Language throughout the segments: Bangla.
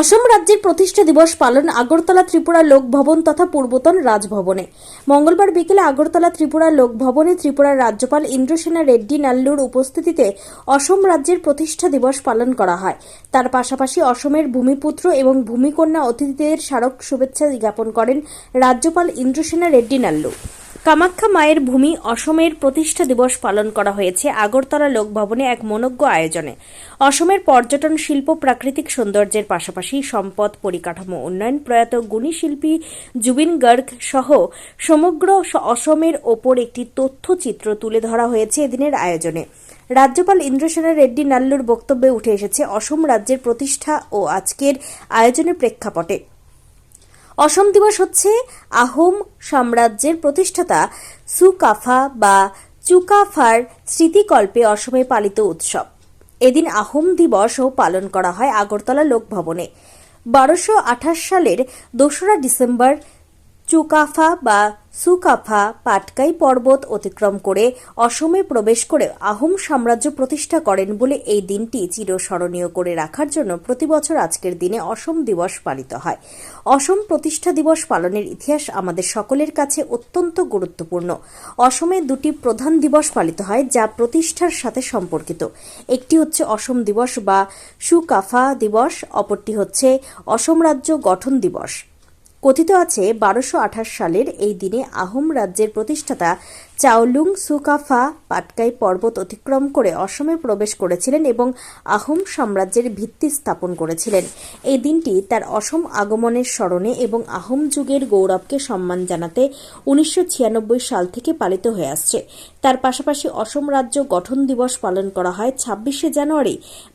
অসম রাজ্যের প্রতিষ্ঠা দিবস পালন আগরতলা ত্রিপুরা লোকভবন তথা পূর্বতন রাজভবনে। মঙ্গলবার বিকেলে আগরতলা ত্রিপুরা লোকভবনে ত্রিপুরার রাজ্যপাল ইন্দ্রসেনা রেড্ডি নাল্লুর উপস্থিতিতে অসম রাজ্যের প্রতিষ্ঠা দিবস পালন করা হয়। তার পাশাপাশি অসমের ভূমিপুত্র এবং ভূমিকন্যা অতিথিদের স্মারক শুভেচ্ছা জ্ঞাপন করেন রাজ্যপাল ইন্দ্রসেনা রেড্ডি নাল্লু। কামাখ্যা মায়ের ভূমি অসমের প্রতিষ্ঠা দিবস পালন করা হয়েছে আগরতলা লোকভবনে এক মনজ্ঞ আয়োজনে। অসমের পর্যটন শিল্প প্রাকৃতিক সৌন্দর্যের পাশাপাশি সম্পদ পরিকাঠামো উন্নয়ন প্রয়াত গুণী শিল্পী জুবিন গার্গ সহ সমগ্র অসমের ওপর একটি তথ্যচিত্র তুলে ধরা হয়েছে এদিনের আয়োজনে। রাজ্যপাল ইন্দ্রসেনা রেড্ডি নাল্লুর বক্তব্যে উঠে এসেছে, অসম রাজ্যের প্রতিষ্ঠা ও আজকের আয়োজনের প্রেক্ষাপটে অসম দিবস হচ্ছে আহোম সাম্রাজ্যের প্রতিষ্ঠাতা সুকাফা বা চুকাফার স্মৃতিকল্পে অসমে পালিত উৎসব। এদিন আহোম দিবসও পালন করা হয় আগরতলা লোকভবনে। বারোশো আঠাশ সালের দোসরা ডিসেম্বর চুকাফা বা সুকাফা পাটকাই পর্বত অতিক্রম করে অসমে প্রবেশ করে আহোম সাম্রাজ্য প্রতিষ্ঠা করেন বলে এই দিনটি চিরস্মরণীয় করে রাখার জন্য প্রতিবছর আজকের দিনে অসম দিবস পালিত হয়। অসম প্রতিষ্ঠা দিবস পালনের ইতিহাস আমাদের সকলের কাছে অত্যন্ত গুরুত্বপূর্ণ। অসমে দুটি প্রধান দিবস পালিত হয় যা প্রতিষ্ঠার সাথে সম্পর্কিত। একটি হচ্ছে অসম দিবস বা সুকাফা দিবস, অপরটি হচ্ছে অসম রাজ্য গঠন দিবস। কথিত আছে, বারোশো সালের এই দিনে আহোম রাজ্যের প্রতিষ্ঠাতা চাওলুং সুকাফা পাটকাই পর্বত অতিক্রম করে অসমে প্রবেশ করেছিলেন এবং আহোম সাম্রাজ্যের ভিত্তি স্থাপন করেছিলেন। এই দিনটি তার অসম আগমনের স্মরণে এবং আহোম যুগের গৌরবকে সম্মান জানাতে উনিশশো ছিয়ানব্বই সাল থেকে পালিত হয়ে আসছে। তার পাশাপাশি অসম রাজ্য গঠন দিবস পালন করা হয় ছাব্বিশে জানুয়ারি।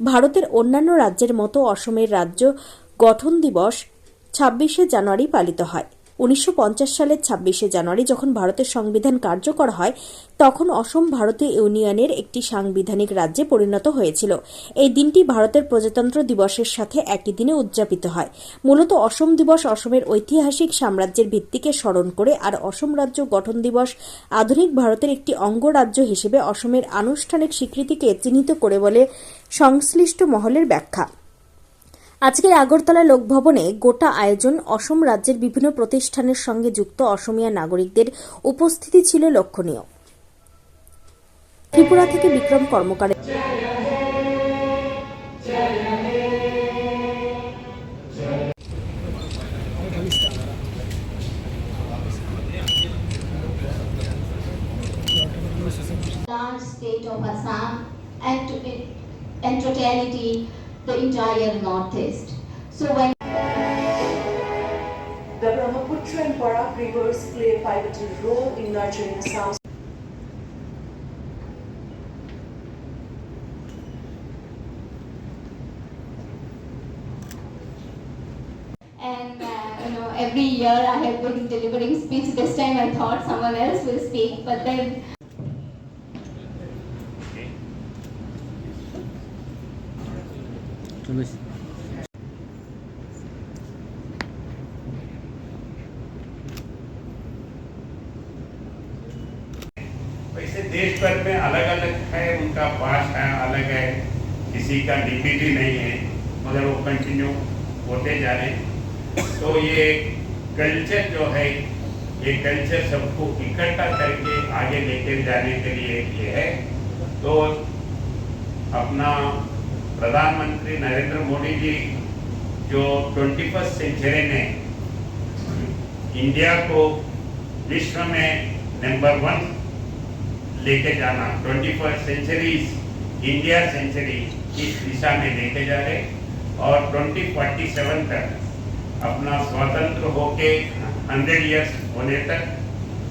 ভারতের অন্যান্য রাজ্যের মতো অসমের রাজ্য গঠন দিবস ছাব্বিশে জানুয়ারি পালিত হয়। উনিশশো পঞ্চাশ সালের ছাব্বিশে জানুয়ারি যখন ভারতের সংবিধান কার্যকর হয়, তখন অসম ভারতীয় ইউনিয়নের একটি সাংবিধানিক রাজ্যে পরিণত হয়েছিল। এই দিনটি ভারতের প্রজাতন্ত্র দিবসের সাথে একই দিনে উদযাপিত হয়। মূলত অসম দিবস অসমের ঐতিহাসিক সাম্রাজ্যের ভিত্তিকে স্মরণ করে আর অসম রাজ্য গঠন দিবস আধুনিক ভারতের একটি অঙ্গরাজ্য হিসেবে অসমের আনুষ্ঠানিক স্বীকৃতিকে চিহ্নিত করে বলে সংশ্লিষ্ট মহলের ব্যাখ্যা। আজকের আগরতলা লোকভবনে গোটা আয়োজন অসম রাজ্যের বিভিন্ন প্রতিষ্ঠানের সঙ্গে যুক্ত অসমিয়া নাগরিকদের উপস্থিতি ছিল লক্ষণীয়। ত্রিপুরা থেকে বিক্রম কর্মকার state of Assam and to, in totality the entire northeast. So when The Brahmaputra and Barak rivers play a pivotal role in nurturing Assam's and uh, you know every year I have been delivering speech. This time I thought someone else will speak, but then वैसे देश भर में अलग अलग है, उनका पास है, अलग है, किसी का डिग्निटी नहीं है, मगर वो कंटिन्यू होते जा रहे तो ये कल्चर जो है, ये कल्चर सबको इकट्ठा करके आगे लेकर जाने के लिए ये है। तो अपना प्रधानमंत्री नरेंद्र मोदी जी जो ट्वेंटी फ़र्स्ट सेंचुरी में इंडिया को विश्व में नंबर वन लेके जाना, twenty first century India century इस दिशा में लेके जा रहे और ट्वेंटी फोर्टी सेवन तक अपना स्वतंत्र होके हंड्रेड इयर्स होने तक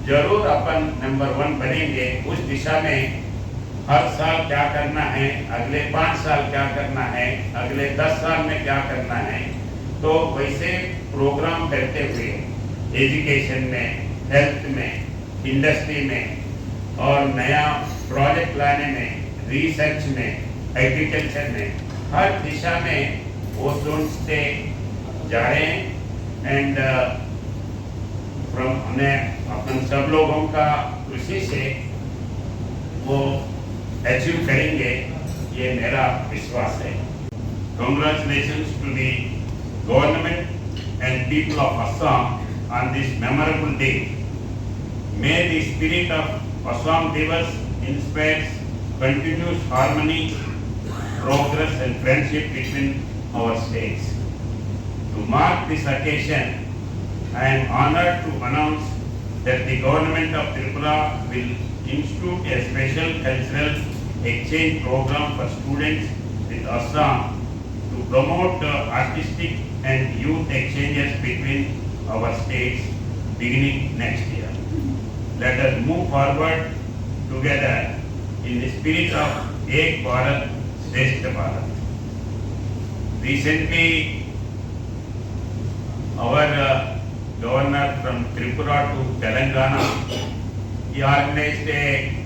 ज़रूर अपन नंबर वन बनेंगे, उस दिशा में हर साल क्या करना है? अगले पाँच साल क्या करना है? अगले दस साल में क्या करना है? तो वैसे प्रोग्राम करते हुए एजुकेशन में हेल्थ में इंडस्ट्री में और नया प्रोजेक्ट लाने में रिसर्च में एग्रीकल्चर में, हर दिशा में वो सोचते जा रहे हैं एंड फ्रॉम हमें, अपन सब लोगों का कृषि से वो अचीव करेंगे ये मेरा विश्वास है congratulation to the government and people of Assam on this memorable day. May the spirit of Assam Divas inspires continuous harmony, progress and friendship between our states. To mark this occasion, I am honored to announce that the government of Tripura will institute a special cultural exchange program for students with Assam to promote artistic and youth exchanges between our states beginning next year. Let us move forward together in the spirit of Ek Bharat, Shrestha Bharat. Recently, our uh, governor from Tripura to Telangana, he organized a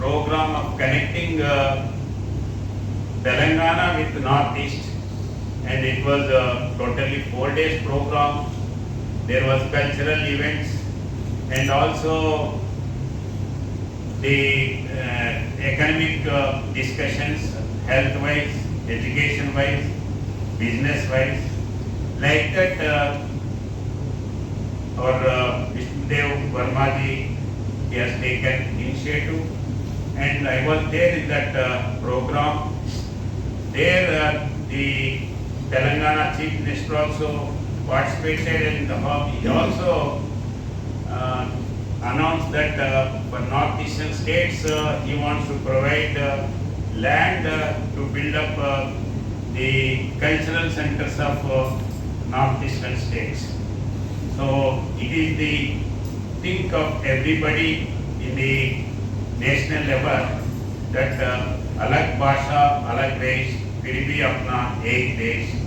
program of connecting uh, Telangana with Northeast and it was a totally four days program. There was cultural events and also the uh, economic uh, discussions, health-wise, education-wise, business-wise. Like that, uh, our uh, Vishnudev Vermaji, he has taken initiative and I was there in that uh, program. There uh, the Telangana Chief Minister also participated and the hub- he also uh, announced that uh, for northeastern states, uh, he wants to provide uh, land uh, to build up uh, the cultural centers of uh, northeastern states. So it is the think of everybody in the national level uh, अलग भाषा अलग देश फिर भी अपना एक देश